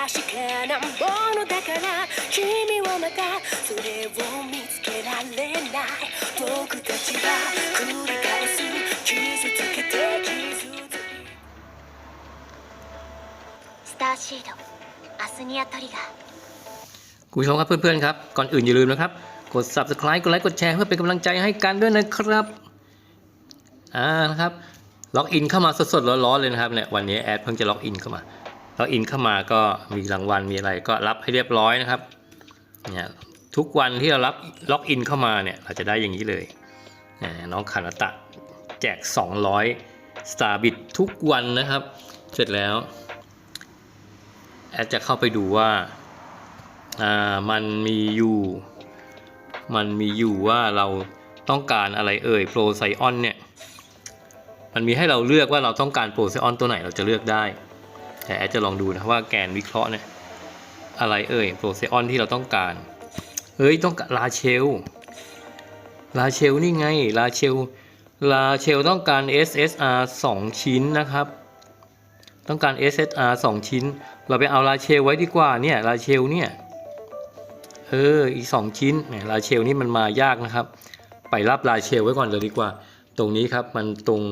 かなものだから君はまたそれを見つけられない僕たちは繰り返す傷つけて傷つけスターシードアスニアトリガー คุณผู้ชมครับเพื่อนๆครับ ก่อนอื่นอย่าลืมนะครับ กด subscribe กดไลค์กดแชร์เพื่อเป็นกำลังใจให้กันด้วยนะครับอ่านะครับล็อกอินเข้ามาสดๆร้อนๆเลยนะครับเนี่ยวันนี้แอดเพิ่งจะล็อกอินเข้ามา ล็อกอินเข้ามาก็มีรางวัลมีอะไรก็รับให้เรียบร้อยนะครับเนี่ยทุกวันที่เรารับล็อกอินเข้ามาเนี่ยเราจะได้อย่างนี้เลยน้องคานาตะแจก 200 Star b i t ทุกวันนะครับ เสร็จแล้วแอดจะเข้าไปดูว่าอ่ามันมีอยู่ มันมีอยู่ว่าเราต้องการอะไรเอ่ยโปรไซออนเนี่ย มันมีให้เราเลือกว่าเราต้องการโปรไซออนตัวไหนเราจะเลือกได้ แต่แอดจะลองดูนะว่าแกนวิเคราะห์เนี่ยอะไรเอ่ยโปรไซออนที่เราต้องการเฮ้ยต้องการลาเชล ลาเชลนี่ไง ลาเชล ลาเชลต้องการ SSR 2 ชิ้นนะครับ ต้องการ SSR 2 ชิ้น เราไปเอาลาเชลไว้ดีกว่าเนี่ยลาเชลเนี่ย เอออีกสองชิ้นแหมลาเชลนี่มันมายากนะครับ ไปรับลาเชลไว้ก่อนเลยดีกว่า ตรงนี้ครับมันตรง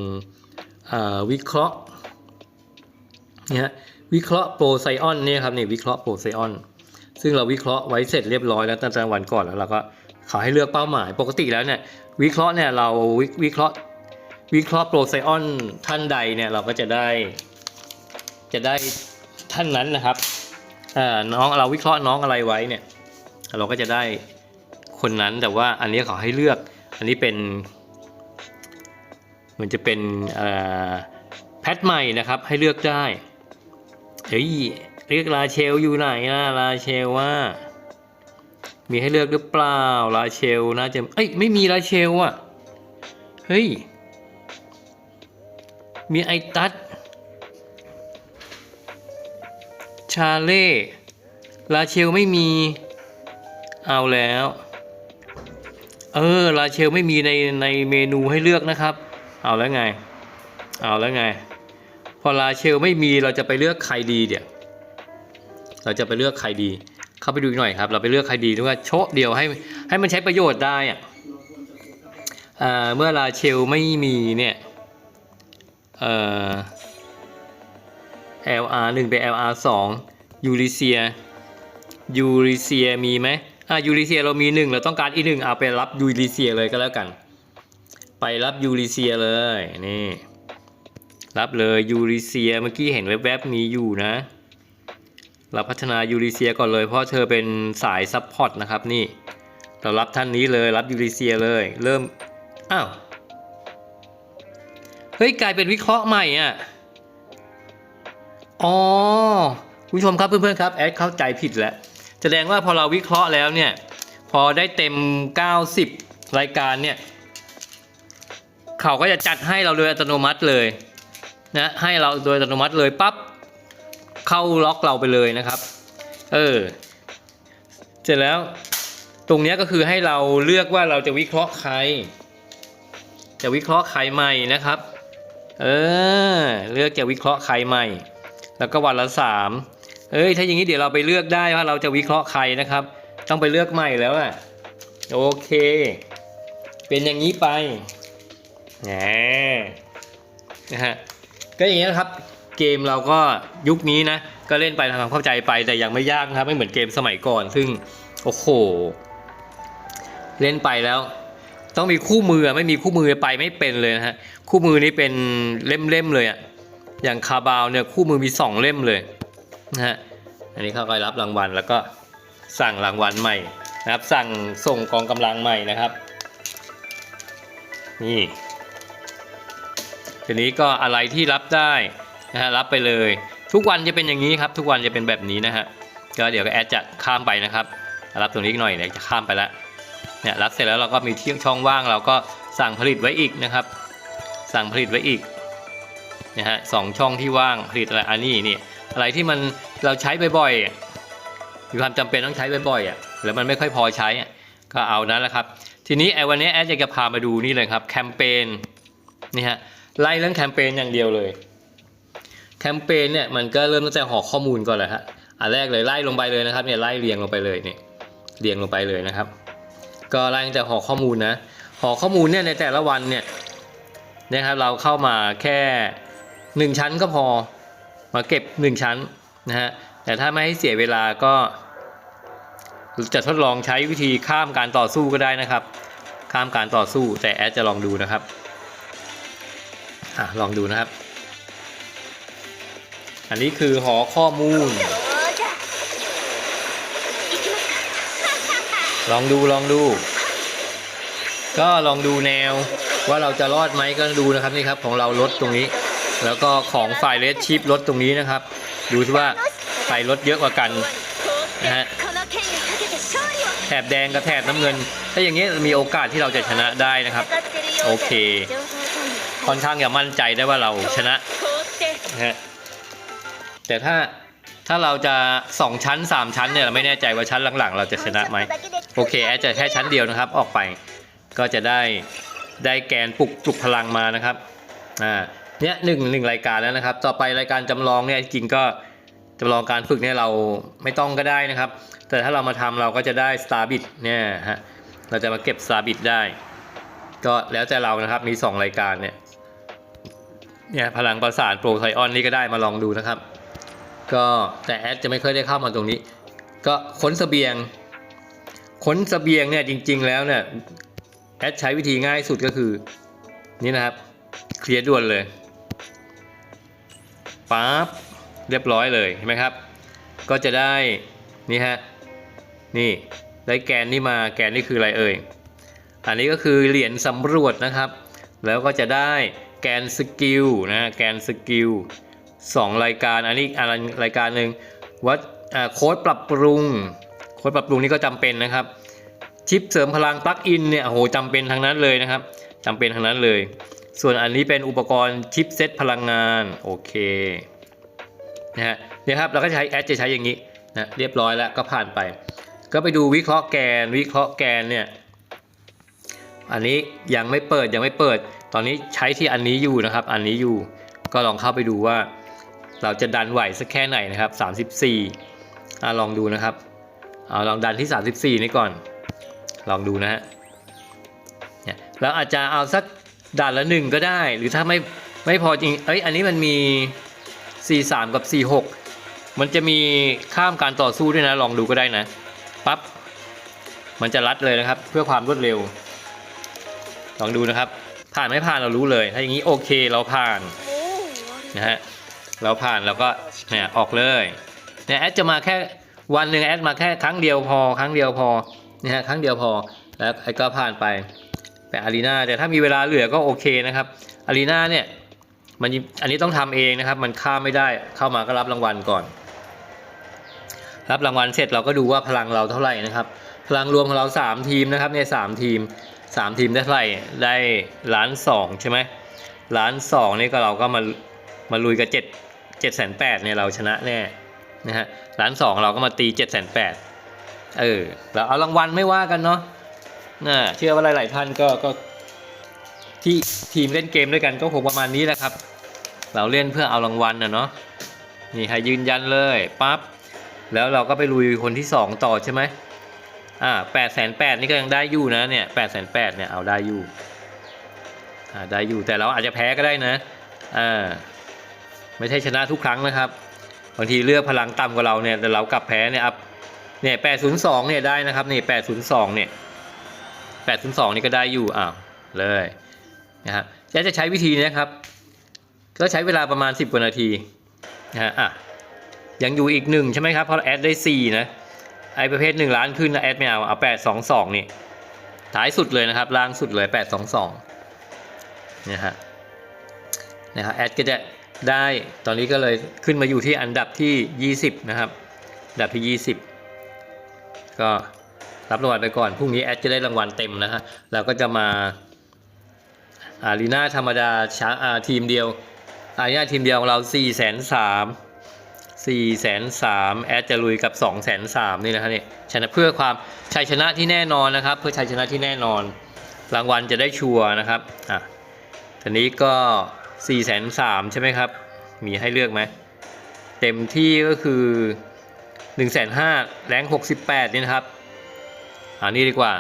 วิเคราะห์เนี่ย วิเคราะห์โปรไซออนเนี่ยครับนี่วิเคราะห์โปรไซออนซึ่งเราวิเคราะห์ไว้เสร็จเรียบร้อยแล้วตั้งแต่วันก่อนแล้วเราก็ขาให้เลือกเป้าหมาย ปกติแล้วเนี่ยวิเคราะห์เนี่ยเราวิวิเคราะห์วิเคราะห์โปรไซออนท่านใดเนี่ยเราก็จะได้ จะได้ท่านนั้นนะครับน้องเราวิเคราะห์น้องอะไรไว้เนี่ย เราก็จะได้คนนั้นแต่ว่าอันนี้ขาให้เลือก อันนี้เป็นเหมันจะเป็นแพทใหม่นะครับให้เลือกได้ เฮ้ยเรียกลาเชลอยู่ไหนนะลาเชลว่า มีให้เลือกหรือเปล่าลาเชลน่าจะเอ้ยไม่มีลาเชลอะเฮ้ยมีไอตัสชาเล่ลาเชลไม่มีเอาแล้ว เออลาเชลไม่มีในในเมนูให้เลือกนะครับ เอาแล้วไง เอาแล้วไง พอลาเชลไม่มีเราจะไปเลือกใครดีเดี๋ยวเราจะไปเลือกใครดี เข้าไปดูอีกหน่อยครับ เราไปเลือกใครดีด้วยว่าโชะเดียวให้ให้มันใช้ประโยชน์ได้อะอ่าเมื่อลาเชลไม่มีเนี่ยเอ่อ LR 1ไป LR 2ยูริเซียยูริเซียมีไหมอะยูริเซียเรามีหนึ่งเราต้องการอีกหนึ่งเอาไปรับยูริเซียเลยก็แล้วกัน ไปรับยูริเซียเลยนี่ รับเลยยูริเซียเมื่อกี้เห็นแวบๆมีอยู่นะ เราพัฒนายูริเซียก่อนเลย เพราะเธอเป็นสายซัพพอร์ตนะครับนี่ เรารับท่านนี้เลยรับยูริเซียเลย เริ่ม อ้าว เฮ้ย กลายเป็นวิเคราะห์ใหม่อะ อ๋อ คุณผู้ชมครับเพื่อนๆครับ แอดเข้าใจผิดแล้ว แสดงว่าพอเราวิเคราะห์แล้วเนี่ย พอได้เต็ม 90 รายการเนี่ย เขาก็จะจัดให้เราโดยอัตโนมัติเลย นะให้เราโดยอัตโนมัติเลยปั๊บเข้าล็อกเราไปเลยนะครับเออเสร็จแล้วตรงนี้ก็คือให้เราเลือกว่าเราจะวิเคราะห์ใคร จะวิเคราะห์ใครใหม่นะครับเออเลือกจะวิเคราะห์ใครใหม่ แล้วก็วันละสามเอ้ยถ้าอย่างนี้เดี๋ยวเราไปเลือกได้ว่าเราจะวิเคราะห์ใครนะครับ ต้องไปเลือกใหม่แล้วอะโอเค เป็นอย่างนี้ไปแหมนะฮะ ก็อย่างนี้ยนะครับ เกมเราก็ยุคนี้นะ ก็เล่นไปทำความเข้าใจไปแต่ยังไม่ยากนะครับ ไม่เหมือนเกมสมัยก่อน ซึ่งโอ้โห เล่นไปแล้ว ต้องมีคู่มือไม่มีคู่มือไปไม่เป็นเลยนะฮะคู่มือนี้เป็นเล่มๆเลยอะอย่างคาบาวเนี่ยคู่มือมีสองเล่มเลยนะฮะอันนี้เขาก็รับรางวัลแล้วก็สั่งรางวัลใหม่นะครับ สั่งส่งกองกำลังใหม่นะครับ นี่ ทีนี้ก็อะไรที่รับได้นะฮะรับไปเลย ทุกวันจะเป็นอย่างนี้ครับ ทุกวันจะเป็นแบบนี้นะฮะก็เดี๋ยวก็แอดจะข้ามไปนะครับ รับตรงนี้หน่อยเดี๋ยวจะข้ามไปล้วเนี่ยรับเสร็จแล้วเราก็มีที่ช่องว่างเราก็สั่งผลิตไว้อีกนะครับ สั่งผลิตไว้อีกนะฮะสองช่องที่ว่างผลิตอะไรอันนี้นี่อะไรที่มันเราใช้บ่อยๆมีความจำเป็นต้องใช้บ่อยๆอะแล้วมันไม่ค่อยพอใช้อะก็เอานั้นแหละครับ ทีนี้ไอ้วันนี้แอดอยากจะพามาดูนี่เลยครับแคมเปญนี่ฮะ ไล่เรื่องแคมเปญอย่างเดียวเลย แคมเปญเนี่ยมันก็เริ่มตั้งแต่หอข้อมูลก่อนเลยฮะอันแรกเลยไล่ลงไปเลยนะครับเนี่ยไล่เรียงลงไปเลยเนี่ยเรียงลงไปเลยนะครับ ก็ไล่ตั้งแต่หอข้อมูลนะหอข้อมูลเนี่ยในแต่ละวันเนี่ยนะครับเราเข้ามาแค่หนึ่งชั้นก็พอมาเก็บหนึ่งชั้นนะฮะแต่ถ้าไม่ให้เสียเวลาก็จะทดลองใช้วิธีข้ามการต่อสู้ก็ได้นะครับ ข้ามการต่อสู้แต่แอดจะลองดูนะครับ อะลองดูนะครับ อันนี้คือหอข้อมูล ลองดูลองดู ก็ลองดูแนวว่าเราจะรอดไหมก็ดูนะครับนี่ครับของเราลดตรงนี้ แล้วก็ของฝ่ายเลสชิปลดตรงนี้นะครับ ดูสิว่าใครลดเยอะกว่ากันนะฮะแถบแดงกับแถบน้ำเงิน ถ้าอย่างนี้มีโอกาสที่เราจะชนะได้นะครับ โอเค ค่อนข้างจะมั่นใจได้ว่าเราชนะนะฮะแต่ถ้าถ้าเราจะสองชั้นสามชั้นเนี่ยเราไม่แน่ใจว่าชั้นหลังๆ เราจะชนะไหมโอเคแอดจะแค่ชั้นเดียวนะครับ ออกไปก็จะได้ได้แกนปลุกปลุกพลังมานะครับอ่าเนี่ยหนึ่งหนึ่งรายการแล้วนะครับ ต่อไปรายการจำลองเนี่ยจริงก็จำลองการฝึกเนี่ยเราไม่ต้องก็ได้นะครับ แต่ถ้าเรามาทำเราก็จะได้สตาร์บิดเนี่ยฮะเราจะมาเก็บสตาร์บิดได้ ก็แล้วแต่เรานะครับมี 2 รายการเนี่ย เนี่ยพลังประสานโปรไทออนนี่ก็ได้มาลองดูนะครับ ก็แต่แอดจะไม่ค่อยได้เข้ามาตรงนี้ ก็ค้นเสบียงค้นเสบียงเนี่ยจริง ๆ แล้วเนี่ยแอดใช้วิธีง่ายสุดก็คือ นี่นะครับ เคลียร์ด่วนเลยปั๊บเรียบร้อยเลยเห็นไหมครับ ก็จะได้นี่ฮะนี่ได้แกนนี่มาแกนนี่คืออะไรเอ่ยอันนี้ก็คือเหรียญสำรวจนะครับ แล้วก็จะได้ แกนสกิลนะแกนสกิลสองรายการอันนี้อะไรรายการหนึ่งวัดอ่าโค้ดปรับปรุง โค้ดปรับปรุงนี่ก็จำเป็นนะครับ ชิปเสริมพลังปลั๊กอินเนี่ยโอ้โหจำเป็นทั้งนั้นเลยนะครับจำเป็นทั้งนั้นเลย ส่วนอันนี้เป็นอุปกรณ์ชิปเซตพลังงานโอเคนะฮะเนี่ยครับเราก็ใช้แอดจะใช้อย่างนี้นะเรียบร้อยแล้วก็ผ่านไป ก็ไปดูวิเคราะห์แกนวิเคราะห์แกนเนี่ย อันนี้ยังไม่เปิดยังไม่เปิด ตอนนี้ใช้ที่อันนี้อยู่นะครับ อันนี้อยู่ก็ลองเข้าไปดูว่า เราจะดันไหวสักแค่ไหนนะครับ 34อะลองดูนะครับเอาลองดันที่ 34 นี่ก่อน ลองดูนะฮะเนี่ยแล้วอาจจะเอาสักด่านละหนึ่งก็ได้ หรือถ้าไม่ไม่พอจริงเอ้ยอันนี้มันมี 43 กับ 46 มันจะมีข้ามการต่อสู้ด้วยนะ ลองดูก็ได้นะปั๊บมันจะรัดเลยนะครับ เพื่อความรวดเร็ว ลองดูนะครับ ผ่านไม่ผ่านเรารู้เลย ถ้าอย่างนี้โอเคเราผ่านนะฮะเราผ่านเราก็เนี่ยออกเลยเนี่ยแอดจะมาแค่วันหนึ่งแอดมาแค่ครั้งเดียวพอ ครั้งเดียวพอนะฮะครั้งเดียวพอแล้วไอ้ก็ผ่านไปไปอารีนาแต่ถ้ามีเวลาเหลือก็โอเคนะครับอารีนาเนี่ยมันอันนี้ต้องทำเองนะครับ มันข้ามไม่ได้เข้ามาก็รับรางวัลก่อน รับรางวัลเสร็จเราก็ดูว่าพลังเราเท่าไหร่นะครับ พลังรวมของเราสามทีมนะครับเนี่ยสามทีม สามทีมได้เท่าไหร่ได้ล้านสองใช่ไหมล้านสองนี่ก็เราก็มามาลุยกับเจ็ดเจ็ดแสนแปดเนี่ยเราชนะแน่นะฮะล้านสองเราก็มาตีเจ็ดแสนแปดเออเราเอารางวัลไม่ว่ากันเนาะน่าเชื่อว่าหลาย ๆ ท่านก็ก็ที่ทีมเล่นเกมด้วยกันก็คงประมาณนี้แหละครับ เราเล่นเพื่อเอารางวัลนะเนาะนี่ให้ยืนยันเลยปั๊บแล้วเราก็ไปลุยคนที่สองต่อใช่ไหม อ่าแปดแสนแปดนี่ก็ยังได้อยู่นะเนี่ยแปดแสนแปดเนี่ยเอาได้อยู่อ่าได้อยู่แต่เราอาจจะแพ้ก็ได้นะอ่าไม่ใช่ชนะทุกครั้งนะครับบางทีเลือกพลังต่ำกว่าเราเนี่ยแต่เรากลับแพ้เนี่ยอัพเนี่ยแปดศูนย์สองเนี่ยได้นะครับนี่แปดศูนย์สองเนี่ยแปดศูนย์สองนี่ก็ได้อยู่อ้าวเลยนะครับจะจะใช้วิธีนี้ครับก็ใช้เวลาประมาณ 10กว่านาทีนะฮะอะยังอยู่อีกหนึ่งใช่ไหมครับเพราะแอดได้4นะ ไอประเภท1ล้านขึ้นนะแอดไม่เอาเอา8 2 2 นี่ ท้ายสุดเลยนะครับ ล่างสุดเลย 8 2 2เนี่ยฮะนะครับแอดก็จะได้ตอนนี้ก็เลยขึ้นมาอยู่ที่อันดับที่ 20 นะครับ อันดับที่ 20 ก็รับรางวัลไปก่อนพรุ่งนี้แอดจะได้รางวัลเต็มนะฮะเราก็จะมาอารีนาธรรมดาช้าอาทีมเดียวอารีนาทีมเดียวของเรา4ี่แสนสาม สี่แสนสามแอดจะลุยกับ2องแสนสามนี่นะครับเนี่ยชนะเพื่อความชัยชนะที่แน่นอนนะครับ เพื่อชัยชนะที่แน่นอน รางวัลจะได้ชัวร์นะครับอะทีนี้ก็4ี่แสนสามใช่ไหมครับ มีให้เลือกไหมเต็มที่ก็คือ1นึ่งแสนห้าแรงหกสิบแปดนี่นะครับอันนี้ดีกว่า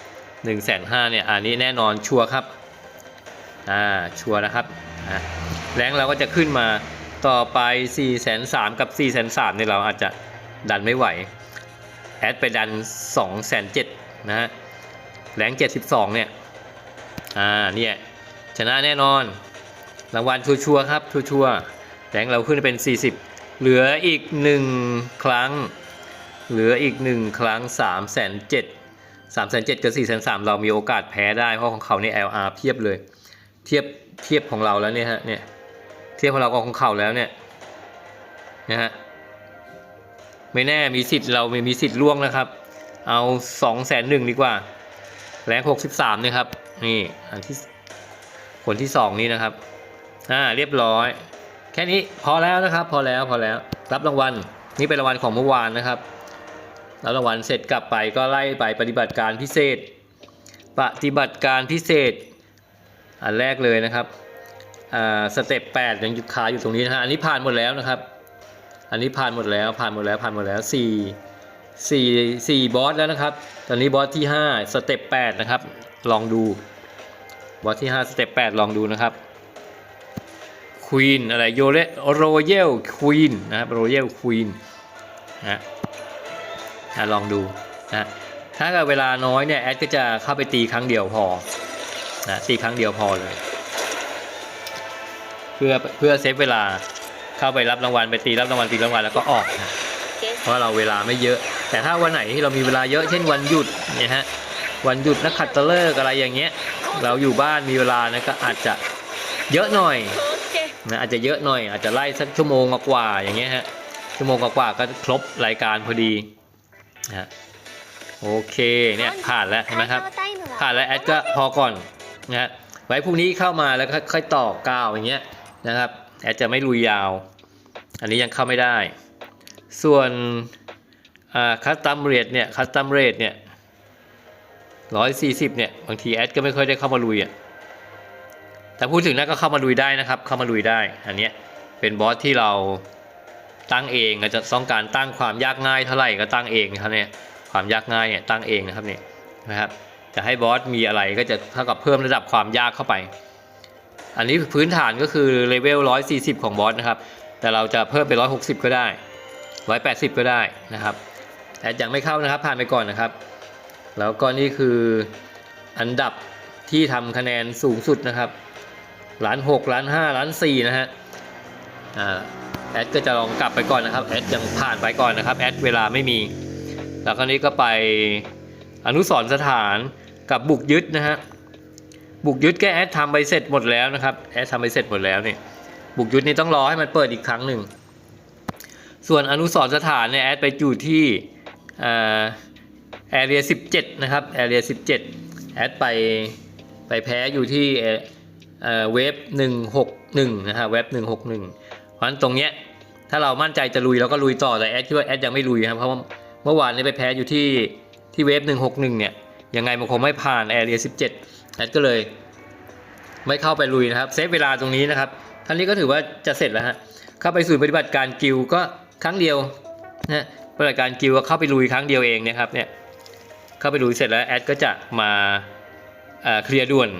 1นึ่งแสนห้าเนี่ยอันนี้แน่นอนชัวร์ครับอ่าชัวร์นะครับอะแรงเราก็จะขึ้นมา ต่อไป4ี่แสนสามกับ4ี่แสนสามเนี่ยเราอาจจะดันไม่ไหว แอดไปดัน2องแสนเนะฮะแรง72 เนี่ย อ่า เนี่ย ชนะแน่นอน รางวัลชัวร์ครับ ชัวร์แรงเราขึ้นเป็น 40 เหลืออีก 1 ครั้ง เหลืออีก 1 ครั้ง 3 7 0 0 0 3 7 0 0กับ4 3 0 0เรามีโอกาสแพ้ได้ เพราะของเขาเนี่ย LR เพียบเลย เทียบ เทียบของเราแล้วเนี่ยฮะ เนี่ย เทียบของเรากับของเขาแล้วเนี่ยนะฮะไม่แน่มีสิทธิ์เราไม่มีสิทธิ์ล่วงนะครับ เอา2องแสนหนึ่งดีกว่า แรง63เนี่ยครับ นี่อันที่คนที่2นี่นะครับอ่าเรียบร้อย แค่นี้พอแล้วนะครับ พอแล้วพอแล้วรับรางวัลนี่เป็นรางวัลของเมื่อวานนะครับรับรางวัลเสร็จกลับไปก็ไล่ไปปฏิบัติการพิเศษ ปฏิบัติการพิเศษ อันแรกเลยนะครับ สเต็ป8ยังหยุดขาอยู่ตรงนี้นะฮะอันนี้ผ่านหมดแล้วนะครับ อันนี้ผ่านหมดแล้วผ่านหมดแล้วผ่านหมดแล้ว4 4 4บอสแล้วนะครับ ตอนนี้บอสที่5สเต็ป8นะครับ ลองดูบอสที่5สเต็ป8ลองดูนะครับควีนอะไรโยเลโรเยลควีนนะครับโรเยลควีนนะฮะลองดูนะถ้าเกิดเวลาน้อยเนี่ยแอดก็จะเข้าไปตีครั้งเดียวพอนะตีครั้งเดียวพอเลย เพื่อเพื่อเซฟเวลาเข้าไปรับรางวัลไปตีรับรางวัลตีรางวัลแล้วก็ออกนะเพราะเราเวลาไม่เยอะ แต่ถ้าวันไหนที่เรามีเวลาเยอะเช่นวันหยุดเนี่ยฮะวันหยุดนักขัตฤกษ์อะไรอย่างเงี้ย เราอยู่บ้านมีเวลานะก็อาจจะเยอะหน่อยนะอาจจะเยอะหน่อย อาจจะไล่สักชั่วโมงกว่าอย่างเงี้ยฮะชั่วโมงกว่าก็ครบรายการพอดีฮะโอเคเนี่ยผ่านแล้วเห็นไหมครับ ผ่านแล้วแอดก็พอก่อนนะฮะไว้พรุ่งนี้เข้ามาแล้วค่อยต่อก้าวอย่างเงี้ย นะครับแอดจะไม่ลุยยาว อันนี้ยังเข้าไม่ได้ ส่วนคัสตัมเรทเนี่ยคัสตัมเรทเนี่ยร้อยสี่สิบเนี่ยบางทีแอดก็ไม่ค่อยได้เข้ามาลุยอะแต่พูดถึงนะก็เข้ามาลุยได้นะครับ เข้ามาลุยได้ อันเนี้ยเป็นบอสที่เราตั้งเองเราจะต้องการตั้งความยากง่ายเท่าไหร่ก็ตั้งเองนะครับเนี่ยความยากง่ายเนี่ยตั้งเองนะครับเนี่ยนะครับ จะให้บอสมีอะไรก็จะเท่ากับเพิ่มระดับความยากเข้าไป อันนี้พื้นฐานก็คือเลเวล 140 ของบอสนะครับ แต่เราจะเพิ่มเป็น 160 ก็ได้ 180 ก็ได้นะครับแต่ยังไม่เข้านะครับผ่านไปก่อนนะครับ แล้วก็นี่คืออันดับที่ทำคะแนนสูงสุดนะครับล้าน6ล้าน5ล้าน4นะฮะแอดก็จะลองกลับไปก่อนนะครับแอดยังผ่านไปก่อนนะครับแอดเวลาไม่มี แล้วคราวนี้ก็ไปอนุสรสถานกับบุกยึดนะฮะ บุกยึดแกแอดทำไปเสร็จหมดแล้วนะครับแอดทำไปเสร็จหมดแล้วนี่บุกยึดนี่ต้องรอให้มันเปิดอีกครั้งหนึ่งส่วนอนุสรสถานเนี่ยแอดไปอยู่ที่แอเรีย17นะครับแอเรีย17แอดไปไปแพ้อยู่ที่เอ่อเว็บ161นะฮะเว็บ161เพราะฉะนั้นตรงเนี้ยถ้าเรามั่นใจจะลุยเราก็ลุยต่อแต่แอดคิดว่าแอดยังไม่ลุยครับเพราะว่าเมื่อวานนี้ไปแพ้อยู่ที่ที่เว็บ161เนี่ยยังไงมันคงไม่ผ่านแอเรีย17 แอดก็เลย ไม่เข้าไปลุยนะครับ เซฟเวลาตรงนี้นะครับท่านนี้ก็ถือว่าจะเสร็จแล้วฮะเข้าไปสู่ปฏิบัติการกิลก็ครั้งเดียวนะปฏิบัติการกิลก็เข้าไปลุยครั้งเดียวเองเนะครับเนี่ยเข้าไปลุยเสร็จแล้วแอดก็จะมาเคลียร์ด่วน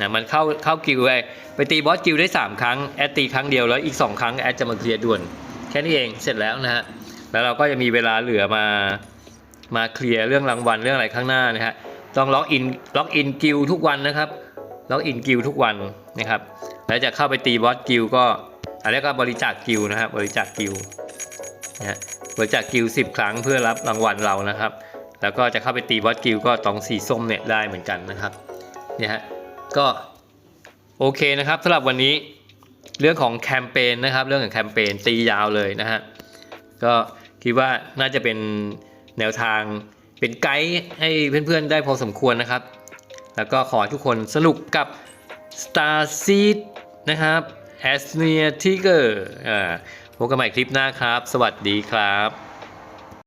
นะมันเข้าเข้ากิลไปไปตีบอสกิลได้ 3 ครั้งแอดตีครั้งเดียวแล้วอีก 2 ครั้งแอดจะมาเคลียร์ด่วน แค่นี้เองเสร็จแล้วนะฮะแล้วเราก็จะมีเวลาเหลือมามาเคลียร์เรื่องรางวัลเรื่องอะไรข้างหน้านะฮะ ต้องล็อกอินล็อกอินกิลทุกวันนะครับล็อกอินกิลทุกวันนะครับ แล้วจะเข้าไปตีบอสกิลก็อันนี้ก็บริจาคกิลนะครับบริจาคกิลนะบริจาคกิลสิบครั้งเพื่อรับรางวัลเรานะครับ แล้วก็จะเข้าไปตีบอสกิลก็ตองสีส้มเนี่ยได้เหมือนกันนะครับเนี่ยฮะก็โอเคนะครับสำหรับวันนี้เรื่องของแคมเปญนะครับ เรื่องของแคมเปญตียาวเลยนะฮะก็คิดว่าน่าจะเป็นแนวทาง เป็นไกด์ให้เพื่อนๆได้พอสมควรนะครับ แล้วก็ขอทุกคนสนุกกับ Star Seed นะครับ a s n e a Tiger อ่าพบกันใหม่คลิปหน้าครับ สวัสดีครับ